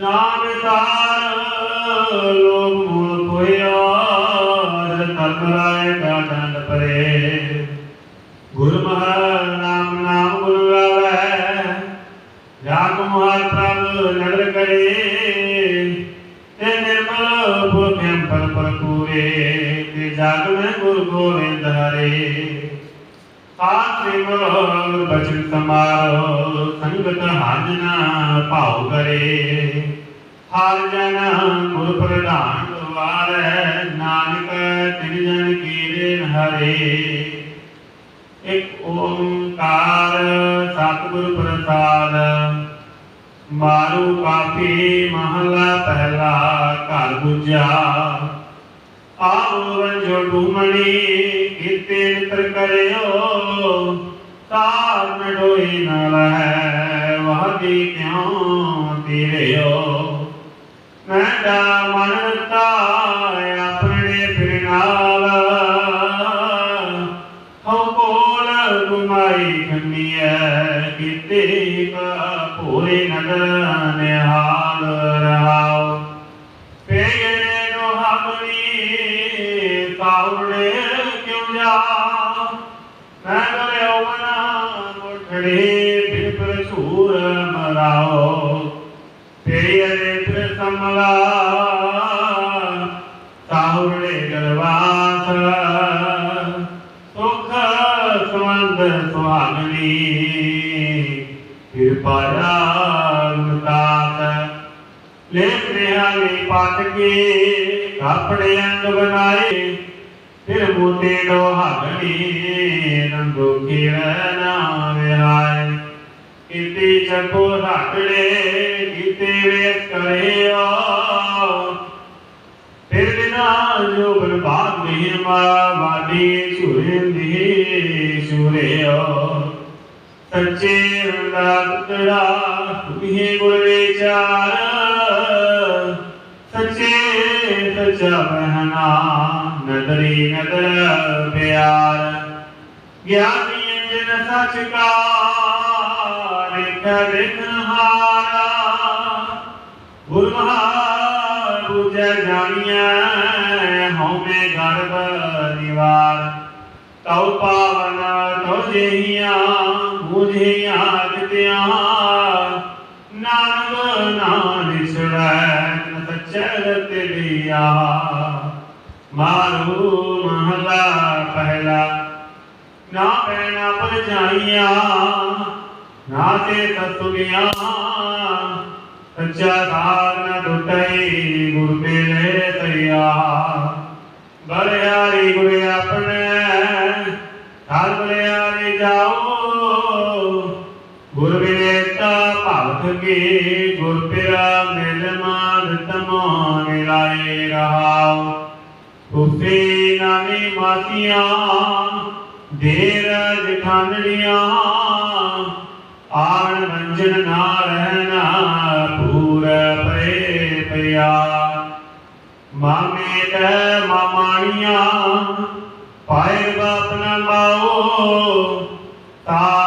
ਨਾਮ ਤਾਰ ਲੋਭ ਮੂਲ ਕੋਇਆ ਧਰਮ ਰਾਏ ਦਾ ਦੰਡ ਪਰੇ ਗੁਰ ਮਹਾ ਨਾਮ ਨਾਮ ਗੁਰੂ ਆਵੈ ਰਾਗ ਮਹਾ ਪ੍ਰਭ ਨਦਰ ਕਰੇ ਤੇ ਨਿਰਮਲ ਭੁਖਿੰ ਪਰ ਪਰ ਪੂਰੇ ਤੇ ਜਗ ਮੈਂ ਗੁਰ ਗੋਬਿੰਦ ਹਰੇ ਆਤਮੇ ਬਚਨ ਸਮਾਰੋ, ਸੰਗਤ ਹਾਜਨਾ ਭਾਉ ਕਰੇ। ਹਰ ਜਨ ਗੁਰ ਪ੍ਰਧਾਨ ਦਵਾਰੈ ਨਾਨਕ ਤਿਨ ਜਨ ਕੀਰੇ ਹਰੇ। ਇਕ ਓੰਕਾਰ ਸਤਿਗੁਰ ਪ੍ਰਸਾਦ, ਮਾਰੂ ਕਾਫੀ ਮਹਲਾ ਪਹਿਲਾ ਘਰ ਗੁਜਾ ਆਵੋ ਰੰਜੋ ਡੂਮਣੀ ਕੀਤੇ ਮਿੱਤਰ ਕਰਿਓ, ਤਾਰ ਨਡੋਈ ਨਾ ਲਹੈ ਵਾਦੀ ਕਿਉ ਤੀਰਿਓ ਮੈਂ ਦਾ ਮਨਤਾ ਆਪਣੇ ਫਿਰ ਨਾਲ। ਹਉ ਕੋਲ ਗੁਮਾਈ ਖੰਮੀਐ ਕੀਤੇ ਕਾ ਭੋਰੇ ਨਦਰ ਨਿਹਾਲ ਰਹਾਉ। ਕਿਉ ਮੈਂ ਕਰਿਓ ਮਨਾ ਮੁਠੜੇ ਬਿਨ ਪ੍ਰਸੂਰ ਮਰਾਓ ਤੇਰੀ ਅਰੇ ਪ੍ਰਸਮਲਾ ਤਾਉੜੇ ਗਰਵਾਸ ਸੁਖ ਸੰਦ ਸੁਹਾਗਣੀ, ਕਿਰਪਾ ਰਾਗਤਾਤ ਲੇਖ ਨਿਹਾਲੀ ਪਟ ਕੇ ਕਾਪੜੇ ਅੰਗ ਬਣਾਏ। ਫਿਰ ਮੋਤੇ ਰੰਗੋ ਕੀਰਨਾ ਵਿਹਾਏ। ਕਿਤੇ ਚੱਕੋ ਰਾਕੜੇ ਕਿਤੇ ਵੇਸ ਕਰਿਓ ਫਿਰ ਬਿਨਾ ਜੋ ਬਰਬਾਦ ਨਹੀਂ ਮਾ ਵਾਡੀ ਝੁਰਿੰਦੀ ਸ਼ੁਰਿਓ ਸੱਚੇ ਹੁੰਦਾ ਤੜਾ ਤੁਹੀ ਗੁਰ ਵਿਚਾਰ। ਸੱਚੇ चमहना नदरी नदर प्यार ज्ञानी जन सचकार हारा गुरमा बुझ जानिया हमें गर्भ निवार। तौ पावन तुझे मुझे याद दिया नाना दिया। मारू महला पहला। ना पहना पर जाइया नाते तसुनिया सच्चा धार न टूटे गुर ले तैया बरियारी गुरे अपने, हर बरियारी जाओ। गुर विनेता भाव थके गुर पिरा मेलमा ਉਫੇ ਨਾਮੀ ਮਾਤੀਆਂ ਦੇਰ ਜਖਾਨੜੀਆਂ ਆਣ ਵੰਜਨ ਨਾ ਰਹਿਣਾ ਪੂਰ ਪਰੇ ਪਿਆ। ਮਾਮੇ ਤੇ ਮਾਮਾਣੀਆਂ ਪਾਇਰ ਬਾਪ ਨਾ ਮਾਓ, ਤਾ